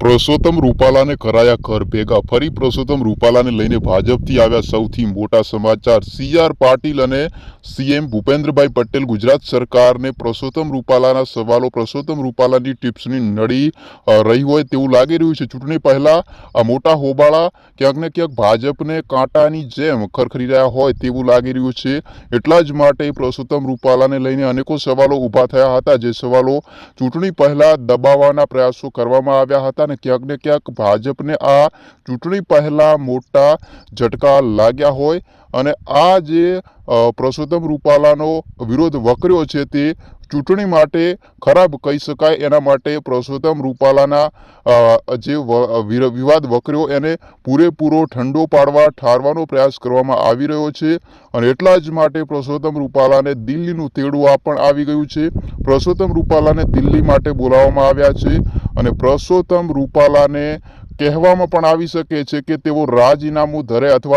પરસોત્તમ રૂપાલાને કરાયા ઘર ભેગા. ફરી પરસોત્તમ રૂપાલાને લઈને ભાજપથી આવ્યા સૌથી મોટા સમાચાર. સીઆર પાટીલ અને સીએમ ભૂપેન્દ્રભાઈ પટેલ ગુજરાત સરકારને પરસોત્તમ રૂપાલાના સવાલો, પરસોત્તમ રૂપાલાની ટિપ્સની નડી રહી હોય તેવું લાગી રહ્યું છે. ચૂંટણી પહેલાં આ મોટા હોબાળા ક્યાંક ને ક્યાંક ભાજપને કાંટાની જેમ ખરખરી રહ્યા હોય તેવું લાગી રહ્યું છે. એટલા જ માટે પરસોત્તમ રૂપાલાને લઈને અનેકો સવાલો ઊભા થયા હતા. જે સવાલો ચૂંટણી પહેલાં દબાવવાના પ્રયાસો કરવામાં આવ્યા હતા. અને ક્યાંક ને ક્યાંક ભાજપને આ ચૂંટણી પહેલાં મોટા ઝટકા લાગ્યા હોય અને આ જે પુરુષોત્તમ રૂપાલાનો વિરોધ વકર્યો છે તે ચૂંટણી માટે ખરાબ કહી શકાય. એના માટે પુરુષોત્તમ રૂપાલાના જે વિવાદ વકર્યો એને પૂરેપૂરો ઠંડો પાડવા, ઠારવાનો પ્રયાસ કરવામાં આવી રહ્યો છે અને એટલા જ માટે પુરુષોત્તમ રૂપાલાને દિલ્હીનું તેડું આ પણ આવી ગયું છે. પુરુષોત્તમ રૂપાલાને દિલ્હી માટે બોલાવવામાં આવ્યા છે. અને પુરુષોત્તમ રૂપાલાને કહેવામાં પણ આવી શકે છે કે તેઓ રાજીનામું ધરે અથવા